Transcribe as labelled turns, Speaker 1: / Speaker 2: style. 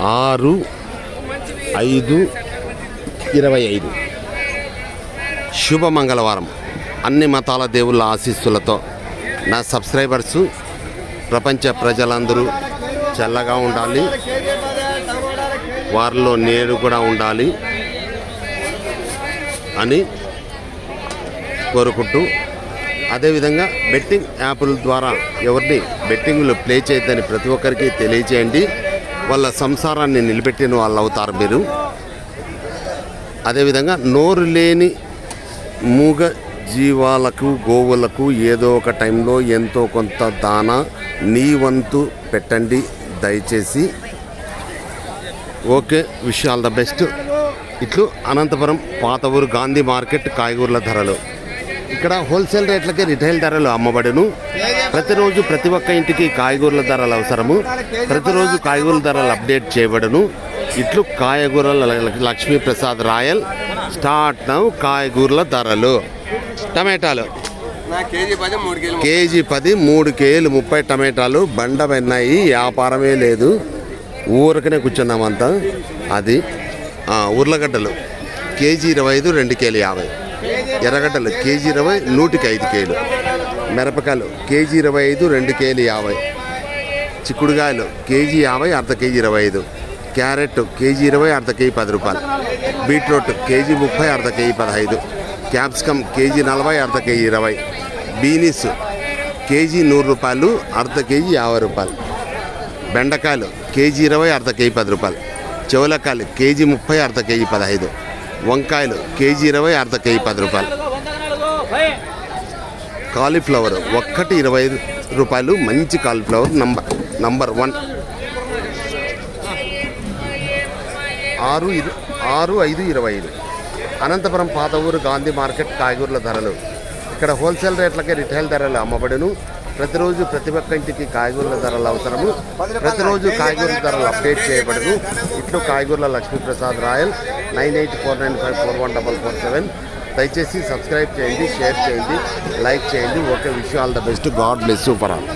Speaker 1: ఆరు ఐదు ఇరవై ఐదు. శుభ మంగళవారం. అన్ని మతాల దేవుళ్ళ ఆశీస్సులతో నా సబ్స్క్రైబర్సు ప్రపంచ ప్రజలందరూ చల్లగా ఉండాలి. వారిలో నేను కూడా ఉండాలి అని కోరుకుంటూ అదేవిధంగా బెట్టింగ్ యాప్ల ద్వారా ఎవరిని బెట్టింగ్లు ప్లే చేయొద్దని ప్రతి ఒక్కరికి తెలియచేయండి వాళ్ళ సంసారాన్ని నిలబెట్టిన వాళ్ళు అవుతారు మీరు. అదేవిధంగా నోరు లేని మూగ జీవాలకు గోవులకు ఏదో ఒక టైంలో ఎంతో కొంత దాన నీ వంతు పెట్టండి దయచేసి. Okay wish all the best. ఇట్లు అనంతపురం పాత ఊరు గాంధీ మార్కెట్ కాయగూరల ధరలు. ఇక్కడ హోల్సేల్ రేట్లకే రిటైల్ ధరలు అమ్మబడును. ప్రతిరోజు ప్రతి ఒక్క ఇంటికి కాయగూరల ధరలు అవసరము. ప్రతిరోజు కాయగూరల ధరలు అప్డేట్ చేయబడును. ఇట్లు కాయగూరల లక్ష్మీప్రసాద్ రాయల్. స్టార్ట్ నవ్ కాయగూరల ధరలు. టమాటాలు.
Speaker 2: కేజీ పది మూడు కేజీలు
Speaker 1: కేలు ముప్పై టమాటాలు. బండ వెన్నాయి వ్యాపారమే లేదు. ఊరకనే కూర్చున్నామంతా. అది ఉర్లగడ్డలు. కేజీ ఇరవై ఐదు రెండు కేలు యాభై. ఎర్రగడ్డలు కేజీ ఇరవై నూటికి ఐదు కేలు. మిరపకాయలు కేజీ ఇరవై ఐదు రెండు కేలు యాభై. చిక్కుడుకాయలు కేజీ యాభై అర్ధ కేజీ ఇరవై ఐదు. క్యారెట్ కేజీ ఇరవై అర్ధ కేజీ పది రూపాయలు. బీట్రూట్ కేజీ ముప్పై అర్ధ కేజీ పదహైదు. క్యాప్సికమ్ కేజీ నలభై అర్ధ కేజీ ఇరవై. బీనీస్ కేజీ నూరు రూపాయలు అర్ధ కేజీ యాభై రూపాయలు. బెండకాయలు కేజీ ఇరవై అర్ధ కేజీ పది రూపాయలు. చెవులకాయలు కేజీ ముప్పై అర్ధ కేజీ పదహైదు. వంకాయలు కేజీ ఇరవై అర్ధ కేజీ పది రూపాయలు. కాలీఫ్లవర్ ఒక్కటి ఇరవై ఐదు రూపాయలు మంచి కాలీఫ్లవర్ నంబర్ నంబర్ వన్. ఆరు ఇరు ఆరు ఐదు ఇరవై ఐదు. అనంతపురం పాత ఊరు గాంధీ మార్కెట్ కాయగూరల ధరలు. ఇక్కడ హోల్సేల్ రేట్లకే రిటైల్ ధరలు అమ్మబడును. ప్రతిరోజు ప్రతి ఒక్క ఇంటికి కాయగూరల ధరలు అవసరము. ప్రతిరోజు కాయగూరల ధరలు అప్డేట్ చేయబడదు. ఇట్లు కాయగూరల Lakshmiprasad Rayal. Nine eight four nine five four one double four seven. దయచేసి సబ్స్క్రైబ్ చేయండి షేర్ చేయండి లైక్ చేయండి. Okay wish all the best. God bless you for all.